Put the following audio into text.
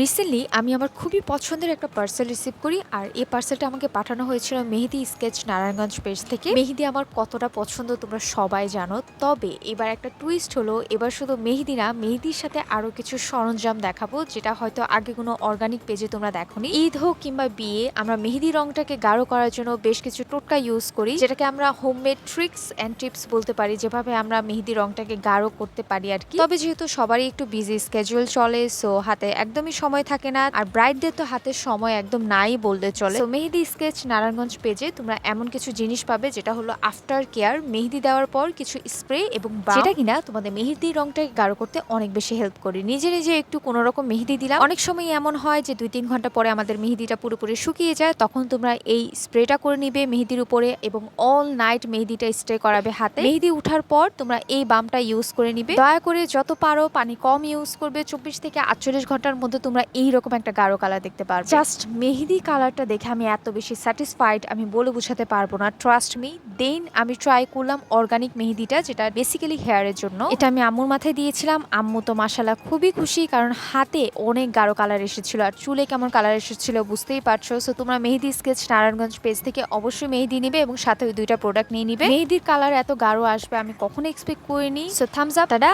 Recently আমি আমার খুবই পছন্দের একটা পার্সেল রিসিভ করি, আর এই পার্সেলটা আমাকে পাঠানো হয়েছিল মেহেদি স্কেচ নারায়ণগঞ্জ পেজ থেকে। মেহেদি আমার কতটা পছন্দ তোমরা সবাই জানো। তবে এবার একটা টুইস্ট হলো, এবার শুধু মেহেদি না, মেহেদির সাথে আরও কিছু সরঞ্জাম দেখাবো, যেটা হয়তো আগে কোনো অর্গানিক পেজে তোমরা দেখোনি। ঈদ হোক কিংবা বিয়ে, আমরা মেহেদি রংটাকে গাঢ় করার জন্য বেশ কিছু টোটকা ইউজ করি, যেটাকে আমরা হোমমেড ট্রিক্স অ্যান্ড টিপস বলতে পারি, যেভাবে আমরা মেহেদি রংটাকে গাঢ় করতে পারি আর কি। তবে যেহেতু সবারই একটু বিজি স্কেজুয়াল চলে সো হাতে একদমই সময় থাকে না, আর ব্রাইডদের তো হাতে সময় একদম নাই বলতে চলে। তো মেহেদি স্কেচ নারায়ণগঞ্জ পেজে তোমরা এমন কিছু জিনিস পাবে, যেটা হলো আফটার কেয়ার মেহেদি দেওয়ার পর কিছু স্প্রে এবং যেটা কিনা তোমাদের মেহেদি রংটাকে গাঢ় করতে অনেক বেশি হেল্প করে। নিজে নিজে একটু কোনো রকম মেহেদি দিলাম। অনেক সময় এমন হয় যে দুই তিন ঘণ্টা পরে আমাদের মেহেদিটা পুরোপুরি শুকিয়ে যায়, তখন তোমরা এই স্প্রেটা করে নিবে মেহেদির উপরে এবং অল নাইট মেহেদিটা স্প্রে করাবে হাতে। মেহেদি উঠার পর তোমরা এই বামটা ইউজ করে নিবে। দয়া করে যত পারো পানি কম ইউজ করবে। চব্বিশ থেকে আটচল্লিশ ঘণ্টার মধ্যে তোমরা এই রকম একটা গাঢ় কালার দেখতে পারবে। জাস্ট মেহেদি কালারটা দেখে আমি এত বেশি স্যাটিসফাইড আমি বলে বোঝাতে পারব না। ট্রাস্ট মি দেন আমি ট্রাই করলাম অর্গানিক মেহেদিটা যেটা বেসিক্যালি হেয়ারের জন্য। এটা আমি আম্মুর মাথায় দিয়েছিলাম। আম্মু তো মাসালা খুবই খুশি কারণ হাতে অনেক গাঢ় কালার এসেছিল আর চুলে কেমন কালার এসেছিল বুঝতেই পারছ। সো তোমরা মেহেদি স্কেচ নারায়ণগঞ্জ পেজ থেকে অবশ্যই মেহেদি নিবে এবং সাথে ওই দুইটা প্রোডাক্ট নিয়ে নিবে। মেহেদির কালার এত গাঢ় আসবে আমি কখনো এক্সপেক্ট করিনি। So Thums up ta-da